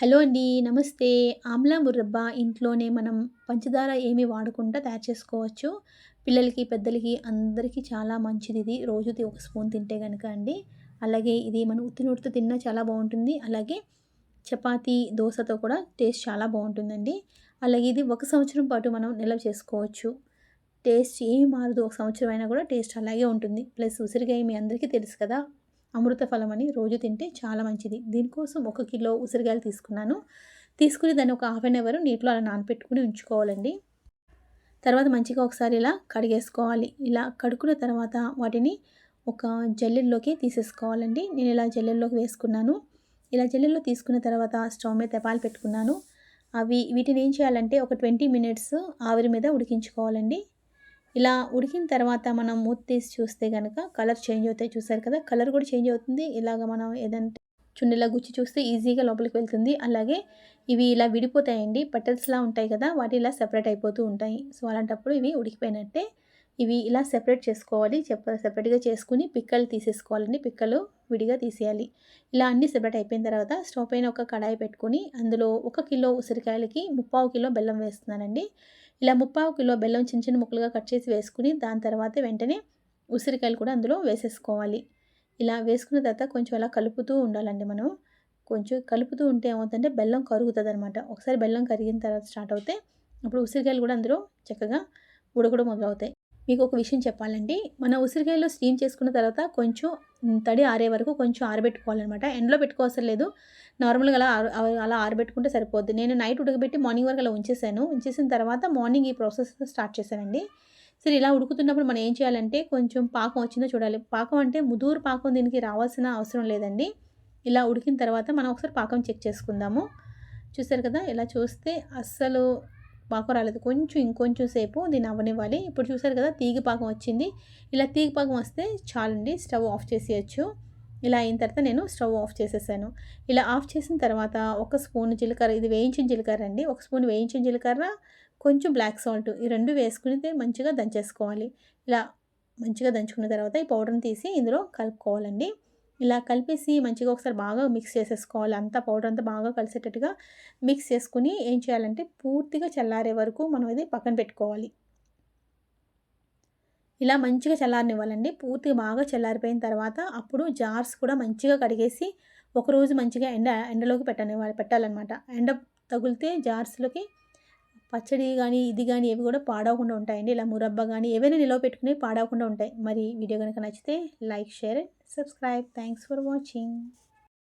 Hello అండి నమస్తే. ఆమ్లా మురబ్బ ఇంట్లోనే మనం పంచదార ఏమి వాడకుండా తయారు చేసుకోవచ్చు. పిల్లలకి పెద్దలకి అందరికీ చాలా మంచిది ఇది. రోజు ఒక స్పూన్ తింటే కనుక అండి. అలాగే ఇది మనం ఉత్తినోటితో తిన్నా చాలా బాగుంటుంది. అలాగే చపాతి దోశతో కూడా టేస్ట్ చాలా బాగుంటుందండి. అలాగే ఇది ఒక సంవత్సరం పాటు మనం నిల్వ చేసుకోవచ్చు. టేస్ట్ ఏమి మారదు ఒక సంవత్సరం అయినా కూడా టేస్ట్ అలాగే ఉంటుంది. ప్లస్ ఉసిరికాయ మీ అందరికీ తెలుసు కదా. అమృత ఫలం అని రోజు తింటే చాలా మంచిది. దీనికోసం ఒక కిలో ఉసిరికాయలు తీసుకున్నాను. తీసుకుని దాన్ని ఒక హాఫ్ అన్ అవర్ నీటిలో అలా నానపెట్టుకుని ఉంచుకోవాలండి. తర్వాత మంచిగా ఒకసారి ఇలా కడిగేసుకోవాలి. ఇలా కడుక్కున్న తర్వాత వాటిని ఒక జల్లెల్లోకి తీసేసుకోవాలండి. నేను ఇలా జల్లెల్లోకి వేసుకున్నాను. ఇలా జల్లెల్లో తీసుకున్న తర్వాత స్టవ్ మీద తెపాలు పెట్టుకున్నాను. అవి వీటిని ఏం చేయాలంటే ఒక ట్వంటీ మినిట్స్ ఆవిరి మీద ఉడికించుకోవాలండి. ఇలా ఉడికిన తర్వాత మనం మూత తీసి చూస్తే కనుక కలర్ చేంజ్ అవుతాయి. చూసారు కదా? కలర్ కూడా చేంజ్ అవుతుంది. ఇలాగ మనం ఏదంటే చున్నీలా గుచ్చి చూస్తే ఈజీగా లోపలికి వెళ్తుంది. అలాగే ఇవి ఇలా విడిపోతాయండి. పట్టెల్స్లా ఉంటాయి కదా? వాటి ఇలా సెపరేట్ అయిపోతూ ఉంటాయి. సో అలాంటప్పుడు ఇవి ఉడికిపోయినట్టే ఇవి ఇలా సెపరేట్ చేసుకోవాలి. చెప్ప సెపరేట్గా చేసుకుని పిక్కలు తీసేసుకోవాలండి. పిక్కలు విడిగా తీసేయాలి. ఇలా అన్నీ సెపరేట్ అయిపోయిన తర్వాత స్టవ్ పైన ఒక కడాయి పెట్టుకొని అందులో ఒక కిలో ఉసిరికాయలకి ముప్పావు కిలో బెల్లం వేస్తున్నానండి. ఇలా ముప్పావు కిలో బెల్లం చిన్న చిన్న ముక్కలుగా కట్ చేసి వేసుకుని దాని తర్వాత వెంటనే ఉసిరికాయలు కూడా అందులో వేసేసుకోవాలి. ఇలా వేసుకున్న తర్వాత కొంచెం అలా కలుపుతూ ఉండాలండి మనం కొంచెం కలుపుతూ ఉంటే ఏమవుతుందంటే బెల్లం కరుగుతుంది అనమాట ఒకసారి బెల్లం కరిగిన తర్వాత స్టార్ట్ అవుతే అప్పుడు ఉసిరికాయలు కూడా అందులో చక్కగా ఉడకడం మొదలవుతాయి. మీకు ఒక విషయం చెప్పాలండి. మన ఉసిరికాయలో స్టీమ్ చేసుకున్న తర్వాత కొంచెం తడి ఆరే వరకు కొంచెం ఆరబెట్టుకోవాలన్నమాట. ఎండలో పెట్టుకోవసరం లేదు. నార్మల్గా అలా అలా ఆరబెట్టుకుంటే సరిపోద్ది. నేను నైట్ ఉడకబెట్టి మార్నింగ్ వరకు అలా ఉంచేసాను. ఉంచేసిన తర్వాత మార్నింగ్ ఈ ప్రాసెస్ స్టార్ట్ చేశానండి. సరే ఇలా ఉడుకుతున్నప్పుడు మనం ఏం చేయాలంటే కొంచెం పాకం వచ్చిందో చూడాలి. పాకం అంటే ముదూరు పాకం దీనికి రావాల్సిన అవసరం లేదండి. ఇలా ఉడికిన తర్వాత మనం ఒకసారి పాకం చెక్ చేసుకుందాము. చూసారు కదా? ఇలా చూస్తే అస్సలు పాకం రాలేదు. కొంచెం ఇంకొంచెం సేపు దీన్ని అవ్వనివ్వాలి ఇప్పుడు చూసారు కదా తీగి పాకం వచ్చింది. ఇలా తీగి పాకం వస్తే చాలండి స్టవ్ ఆఫ్ చేసేయచ్చు. ఇలా అయిన తర్వాత నేను స్టవ్ ఆఫ్ చేసేసాను. ఇలా ఆఫ్ చేసిన తర్వాత ఒక స్పూన్ జీలకర్ర ఇది వేయించిన జీలకర్ర అండి. ఒక స్పూన్ వేయించిన జీలకర్ర కొంచెం బ్లాక్ సాల్ట్ ఈ రెండు వేసుకుని మంచిగా దంచేసుకోవాలి. ఇలా మంచిగా దంచుకున్న తర్వాత ఈ పౌడర్ని తీసి ఇందులో కలుపుకోవాలండి. ఇలా కలిపేసి మంచిగా ఒకసారి బాగా మిక్స్ చేసేసుకోవాలి. అంతా పౌడర్ అంతా బాగా కలిసేటట్టుగా మిక్స్ చేసుకుని ఏం చేయాలంటే పూర్తిగా చల్లారే వరకు మనం ఇది పక్కన పెట్టుకోవాలి. ఇలా మంచిగా చల్లారనివ్వాలండి. పూర్తిగా బాగా చల్లారిపోయిన తర్వాత అప్పుడు జార్స్ కూడా మంచిగా కడిగేసి ఒకరోజు మంచిగా ఎండ ఎండలోకి పెట్టనివ్వాలి పెట్టాలన్నమాట. ఎండ తగిలితే జార్స్లోకి పచ్చడి కానీ ఇది కానీ ఏవి కూడా పాడవకుండా ఉంటాయండి. ఇలా మురబ్బ కానీ ఏవైనా నిలవ పెట్టుకుని పాడవకుండా ఉంటాయి. మరి వీడియో కనుక నచ్చితే like share subscribe. Thanks for watching.